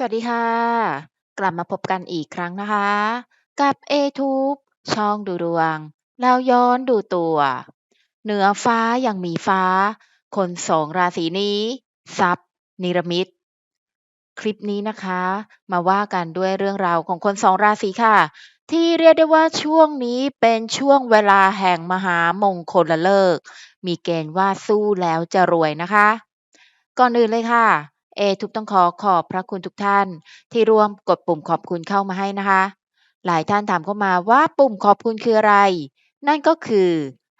สวัสดีค่ะ กลับมาพบกันอีกครั้งนะคะ กับ A-Tube ช่องดูดวง แล้วย้อนดูตัว เหนือฟ้ายังมีฟ้า คนสองราศีนี้ทรัพย์นิรมิต คลิปนี้นะคะ มาว่ากันด้วยเรื่องราวของคนสองราศีค่ะ ที่เรียกได้ว่าช่วงนี้เป็นช่วงเวลาแห่งมหามงคลละเลิก มีเกณฑ์ว่าสู้แล้วจะรวยนะคะ ก่อนอื่นเลยค่ะ เอทุบต้องขอขอบพระคุณทุกท่าน ที่ร่วมกดปุ่มขอบคุณเข้ามาให้นะคะ หลายท่านถามเข้ามาว่าปุ่มขอบคุณคืออะไร นั่นก็คือ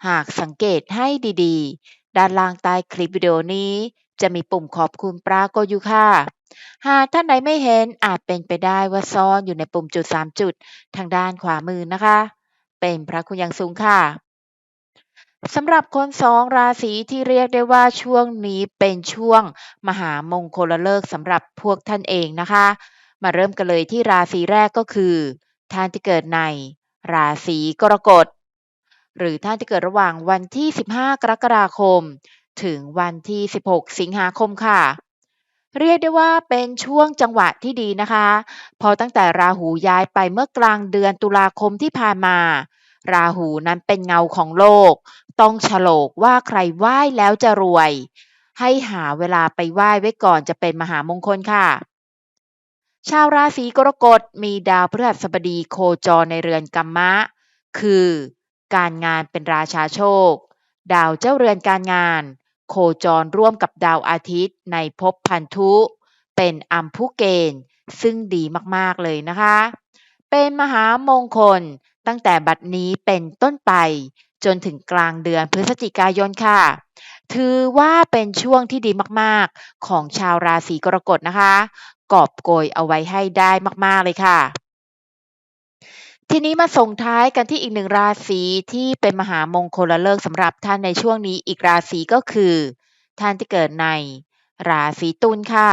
หากสังเกตให้ดีๆ ด้านล่างใต้คลิปวิดีโอนี้ จะมีปุ่มขอบคุณปรากฏอยู่ค่ะ หากท่านใดไม่เห็นอาจเป็นไปได้ว่าซ่อนอยู่ในปุ่มจุด 3 จุด ทางด้านขวามือนะคะ เป็นพระคุณอย่างสูงค่ะ สำหรับคนสองราศีที่เรียกได้ว่าช่วงนี้เป็นช่วงมหามงคลเลิกษ์สำหรับพวกท่านเองนะคะ มาเริ่มกันเลยที่ราศีแรกก็คือ ท่านที่เกิดใน ราศีกรกฎ หรือท่านที่เกิดระหว่างวันที่ 15 กรกฎาคม ถึงวันที่ 16 สิงหาคมค่ะ เรียกได้ว่าเป็นช่วงจังหวะที่ดีนะคะ พอตั้งแต่ราหูย้ายไปเมื่อกลางเดือนตุลาคมที่ผ่านมาราหูนั้นเป็นเงาของโลก ต้องฉลกว่าใครไหว้แล้วจะรวย ให้หาเวลาไปไหว้ไว้ก่อนจะเป็นมหามงคลค่ะ ชาวราศีกรกฎมีดาวพฤหัสบดีโคจรในเรือนกัมมะ คือการงานเป็นราชาโชค ดาวเจ้าเรือนการงาน โคจรร่วมกับดาวอาทิตย์ในภพพันธุ เป็นอัมพุเกณฑ์ซึ่งดีมากๆเลยนะคะ เป็นมหามงคลตั้งแต่บัดนี้เป็นต้นไป จนถึงกลางเดือนพฤศจิกายนค่ะ ถือว่าเป็นช่วงที่ดีมากๆ ของชาวราศีกรกฎนะคะ กอบโกยเอาไว้ให้ได้มากๆเลยค่ะ ทีนี้มาส่งท้ายกันที่อีกหนึ่งราศีที่เป็นมหามงคลเลิกสำหรับท่านในช่วงนี้อีกราศีก็คือ ท่านที่เกิดในราศีตุลค่ะ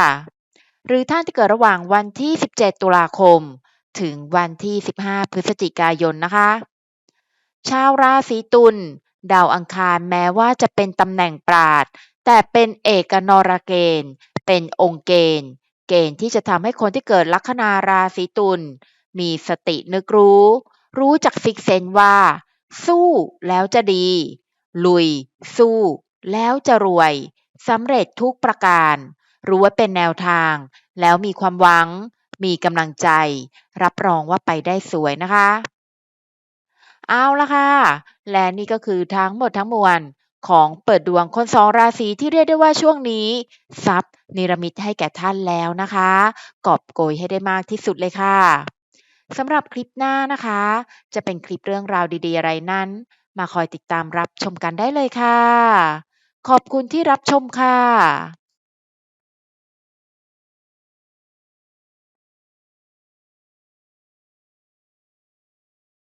หรือท่านที่เกิดระหว่างวันที่ 17 ตุลาคม ถึงวันที่ 15 พฤศจิกายนนะคะ ชาวราศีตุลดาวอังคารแม้ว่าจะเป็นตำแหน่งปราดแต่เป็นเอกนรเกณฑ์ เป็นองค์เกณฑ์ เกณฑ์ที่จะทำให้คนที่เกิดลัคนาราศีตุลมีสตินึกรู้ รู้จักซิกเซนว่า สู้แล้วจะดี ลุย สู้ แล้วจะรวยสำเร็จทุกประการ รู้ว่าเป็นแนวทาง แล้วมีความหวัง มีกำลังใจ รับรองว่าไปได้สวยนะคะ เอาละค่ะ และนี่ก็คือทั้งหมดทั้งมวลของเปิดดวงคนสองราศีที่เรียกได้ว่าช่วงนี้ทรัพย์นิรมิตให้แก่ท่านแล้วนะคะกอบโกยให้ได้มากที่สุดเลยค่ะสำหรับคลิปหน้านะคะ จะเป็นคลิปเรื่องราวดี ๆ อะไรนั้น มาคอยติดตามรับชมกันได้เลยค่ะ ขอบคุณที่รับชมค่ะ